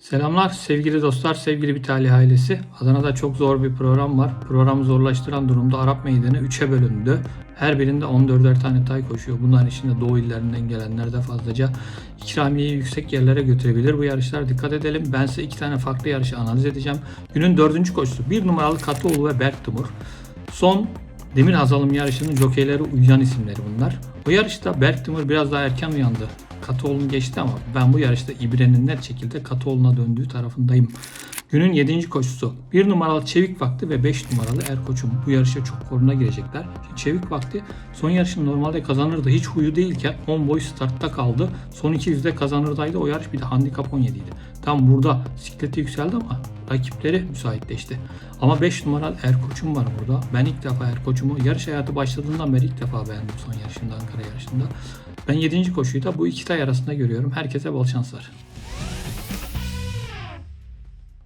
Selamlar sevgili dostlar, sevgili Bitali ailesi. Adana'da çok zor bir program var. Programı zorlaştıran durumda Arap Meydanı 3'e bölündü. Her birinde 14'er tane tay koşuyor. Bunların içinde Doğu illerinden gelenler de fazlaca ikramiyeyi yüksek yerlere götürebilir. Bu yarışlar dikkat edelim. Ben size iki tane farklı yarışı analiz edeceğim. Günün dördüncü koşusu. Bir numaralı Katıoğlu ve Berk Timur. Son Demir Hazalım yarışının jokeyleri uyan isimleri bunlar. Bu yarışta Berk Timur biraz daha erken uyandı. Katıoğlu'nu geçti ama ben bu yarışta İbre'nin net şekilde Katıoğlu'na döndüğü tarafındayım. Günün 7. koşusu. 1 numaralı Çevik Vakti ve 5 numaralı Erkoç'um bu yarışa çok koruna girecekler. Çevik Vakti son yarışını normalde kazanırdı. Hiç huyu değilken 10 boy startta kaldı. Son 200'de kazanırdaydı. O yarış bir de handikap 17 idi. Tam burada sikleti yükseldi ama rakipleri müsaitleşti. Ama 5 numaralı Erkoç'um var burada. Ben ilk defa Erkoç'umu yarış hayatı başladığından beri ilk defa beğendim son yarışında Ankara yarışında. Ben 7. koşuyu da bu iki tay arasında görüyorum. Herkese bol şanslar.